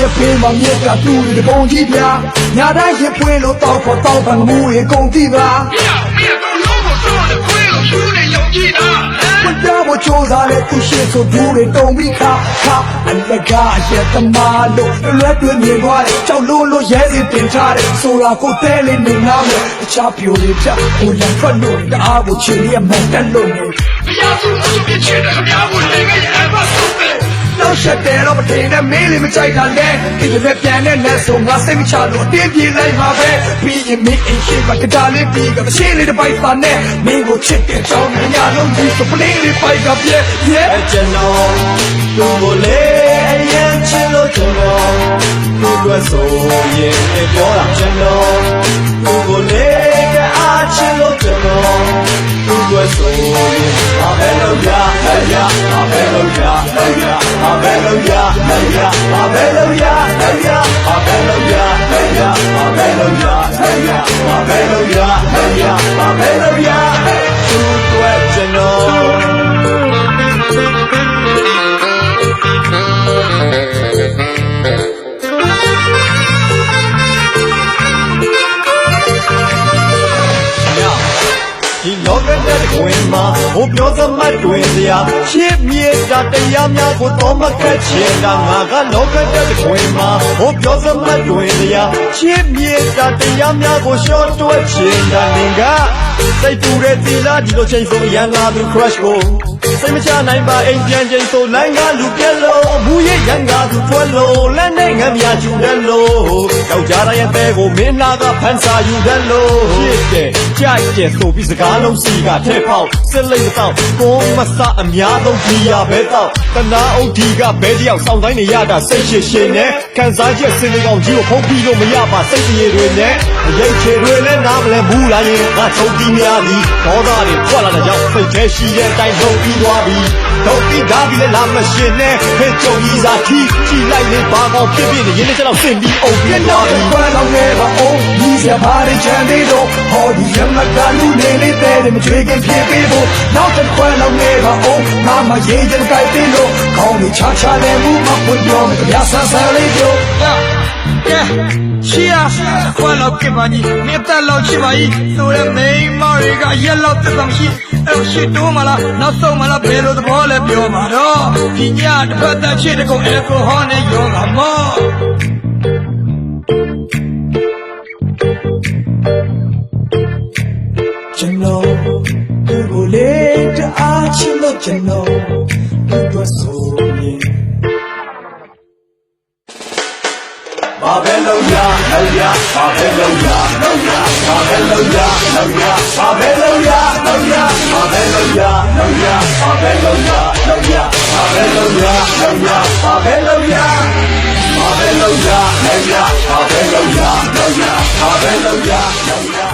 ရဖေးမမြက်ကတူတကုံကြီးပြညတိုင်းရပွင့်လို့တော့ခေါ်တော့ဗန်မူရေကုန်ပြီပါကြဖို့ကြိုးစားလေသူရှိဆိုဒူးတွေတုံပြီးခါခါအလကအရသမားလို့လွယ်တွင်မြင်သွားတယ်ကြောက်လို့လို့ရဲစီတင်ထားတယ်ဆိုလာကိုတဲလေးနေနာမယ် ချားပြိုတွေပြဟိုလက်ထွက်လို့တအားကိုချေရမတက်လို့နေဘုရားသူ့ကိုပြစ်ချင်တယ်ခင်ဗျားကိုလည်းငယ်အဘဆုံးပဲနောက်ရှက်တယ်တော့မထင်နဲ့မင်းလေးမကြိုက်တာလဲဒီလိုပဲပြန်တဲ့နဲ့ဆိုငါစိတ်မချလို့အတင်းပြေးလိုက်ပါပဲပြီးရင်မင်းအိမ်ရှိမှာကတားလေးပြီးကမရှိလေးတစ်ပိုက်ပါနဲ့မင်းကိုချစ်တဲ့ကြောင်းညာလုံးကြီးစပလေးလေးပိုက်ကပြဲ yeah ကျွန်တော်သူ့ကိုလေအရင်ချစ်လို့ကျွန်တော်သူ့အတွက်ဆိုရင်ပြောတာကျွန်တော်သူ့ကိုလေ ကျွန်တော်သူ့အတွက်ဆိုရင်အဘယ်လိုရအရာအဘယ်လိုရအရာအဘယ်လိုရအရာအဘယ်လိုရအရာ ဒီလောကတဲ့တွင်မှာဘိုးပြောသမတ်တွင်စရာရှင်းမြေတာတရားများကိုတော့မကတ်ချင်တာငါကလောကတဲ့တွင်မှာဘိုးပြောသမတ်တွင်စရာရှင်းမြေတာတရားများကိုရှော့တွက်ချင်တာနင်ကစိတ်တူတဲ့သီလာဒီလိုချိန်ဆိုရန်လာသူ crush ကို စိတ်မချနိုင်ပါအိမ်ပြန်ချိန်ဆိုလိုင်းကလူပြက်လို့မူရဲ့ရန်ကသူထွက်လို့လက်နဲ့ငမ်းမြချူတယ်လို့ယောက်ျားတိုင်းရဲ့ပဲကိုမင်းနာကဖန်စာယူတယ်လို့ဖြစ်တယ်ကြိုက်တယ်ဆိုပြီးစကားလုံးစီကထဲပေါက်စစ်လိမ့်မတော့ကိုမဆအများဆုံးဒီရပဲတော့တနာအုပ်ဒီကဘဲတယောက်စောင်းတိုင်းနေရတာစိတ်ရှည်ရှည်နဲ့ခံစားချက်စင်လေးကောင်ကြီးကိုဖုံးပြီးလို့မရပါစိတ်ရည်တွေနဲ့အရေးချေတွေနဲ့နားမလဲဘူးလားရင်ငါချုပ်ပြီးများပြီဒေါသတွေထွက်လာတဲ့ကြောင့်စိတ်ထဲရှိတဲ့အတိုင်းလုံးပြီးသွားပြီတော့ပြီးဒါပြီးလဲလာမရှင်နဲ့ဖဲကြုံကြီးစားခီးကြည့်လိုက်လေဘာကောင်ဖြစ်ဖြစ်နေရင်းနဲ့ချက်တော့စင်ပြီးအုပ်ပြီးသွားပြီခွဲတော့ငယ်ပါအောင်ဒီစပါးရချန်သေးတော့ဟောဒီရမကလူနေလေးတဲ့မချွေခင်ဖြစ်ပေးဖို့နောက်တစ်ခွဲတော့ငယ်ပါအောင်ငါမရေးချင်ကြိုက်သေးလို့ခေါင်းလေးချာချာနဲ့ဘူးမပွင့်ပြောမယ်ကြဆန်းဆန်းလေးပြော ကဲရှီယာခွာလောက်ကပါကြီးမြတ်တက်လောက်ရှိပါကြီးဆိုတဲ့မိန်းမတွေကရက်လောက်တက်ဆောင်ရှိအဲ့ရှိတိုးမလားနောက်ဆုံးမလားဘယ်လိုသဘောလဲပြောပါတော့ဒီညတစ်ဖက်သက်ချစ်တဲ့ကောင်အယ်ကိုဟောနဲ့ယောဂမောကျွန်တော်သူ့ကိုလေတအားချစ်လို့ကျွန်တော်သူ့အတွက်ဆို ဘာပဲလုံးရလုံးရဘာပဲလုံးရလုံးရဘာပဲလုံးရလုံးရဘာပဲလုံးရလုံးရဘာပဲလုံးရလုံးရဘာပဲလုံးရလုံးရဘာပဲလုံးရလုံးရဘာပဲလုံးရဘာပဲလုံးရလုံးရဘာပဲလုံးရလုံးရဘာပဲလုံးရလုံးရ